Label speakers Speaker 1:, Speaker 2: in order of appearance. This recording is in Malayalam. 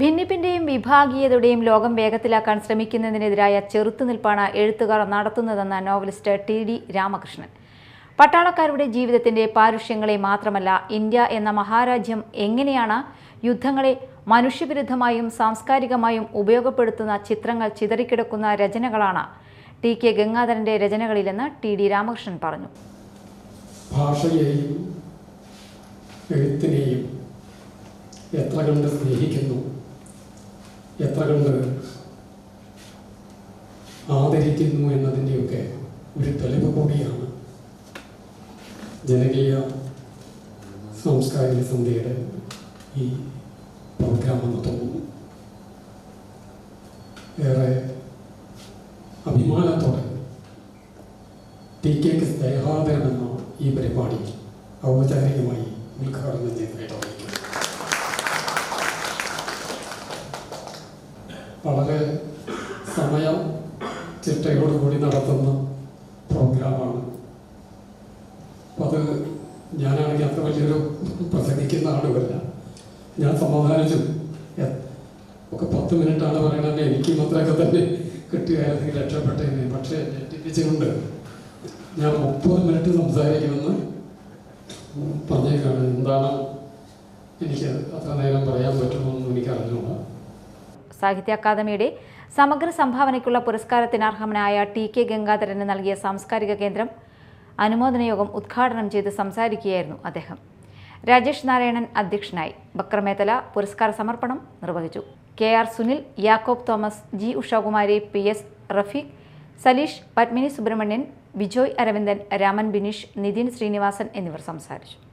Speaker 1: ഭിന്നിപ്പിന്റെയും വിഭാഗീയതയുടെയും ലോകം വേഗത്തിലാക്കാൻ ശ്രമിക്കുന്നതിനെതിരായ ചെറുത്തുനിൽപ്പാണ് എഴുത്തുകാർ നടത്തുന്നതെന്ന നോവലിസ്റ്റ് ടി ഡി രാമകൃഷ്ണൻ പട്ടാളക്കാരുടെ ജീവിതത്തിന്റെ പാരുഷ്യങ്ങളെ മാത്രമല്ല ഇന്ത്യ എന്ന മഹാരാജ്യം എങ്ങനെയാണ് യുദ്ധങ്ങളെ മനുഷ്യവിരുദ്ധമായും സാംസ്കാരികമായും ഉപയോഗപ്പെടുത്തുന്ന ചിത്രങ്ങൾ ചിതറിക്കിടക്കുന്ന രചനകളാണ് ടി കെ ഗംഗാധരന്റെ രചനകളിലെന്ന് ടി ഡി രാമകൃഷ്ണൻ പറഞ്ഞു
Speaker 2: ഭാഷയെയും എത്ര കണ്ട് സ്നേഹിക്കുന്നു എത്ര കണ്ട് ആദരിക്കുന്നു എന്നതിൻ്റെയൊക്കെ ഒരു തെളിവ് കൂടിയാണ് ജനകീയ സാംസ്കാരിക സന്ധ്യയുടെ ഈ പ്രോഗ്രാം എന്ന് തോന്നുന്നു ഏറെ അഭിമാനത്തോടെ ടി കെക്ക് സ്നേഹാദരമെന്ന ഈ പരിപാടി ഔപചാരികമായി ഉദ്ഘാടനം ചെയ്ത് തുടങ്ങിയിട്ടുണ്ട് വളരെ സമയം ചിട്ടയോടുകൂടി നടത്തുന്ന പ്രോഗ്രാമാണ് അപ്പം അത് ഞാനാണെങ്കിൽ അത്ര വലിയൊരു പ്രസംഗിക്കുന്ന ആളുമല്ല ഞാൻ സമാധാനിച്ചു ഒക്കെ പത്ത് മിനിറ്റാണ് പറയണത് എനിക്കും അത്രയൊക്കെ തന്നെ കിട്ടുകയായിരുന്നെങ്കിൽ രക്ഷപ്പെട്ടേനെ പക്ഷേ ഞെട്ടിപ്പിച്ചുകൊണ്ട് ഞാൻ മുപ്പത് മിനിറ്റ് സംസാരിക്കുമെന്ന് പറഞ്ഞേക്കാണ് എന്താണ് എനിക്ക് അത്ര നേരം പറയാൻ പറ്റുമോ പറ്റുമെന്ന് എനിക്കറിഞ്ഞോളാം
Speaker 1: സാഹിത്യ അക്കാദമിയുടെ സമഗ്ര സംഭാവനയ്ക്കുള്ള പുരസ്കാരത്തിന് അർഹമനായ ടി കെ ഗംഗാധരന് നൽകിയ സാംസ്കാരിക കേന്ദ്രം അനുമോദനയോഗം ഉദ്ഘാടനം ചെയ്ത് സംസാരിക്കുകയായിരുന്നു അദ്ദേഹം രാജേഷ് നാരായണൻ അധ്യക്ഷനായി ബക്രമേതല പുരസ്കാര സമർപ്പണം നിർവഹിച്ചു K R Sunil Yakob Thomas G Ushakumari P S Rafeeq Saleesh Padmini Subramanian Bijoy Aravindan Raman Bineesh Nithin Srinivasan എന്നിവർ സംസാരിച്ചു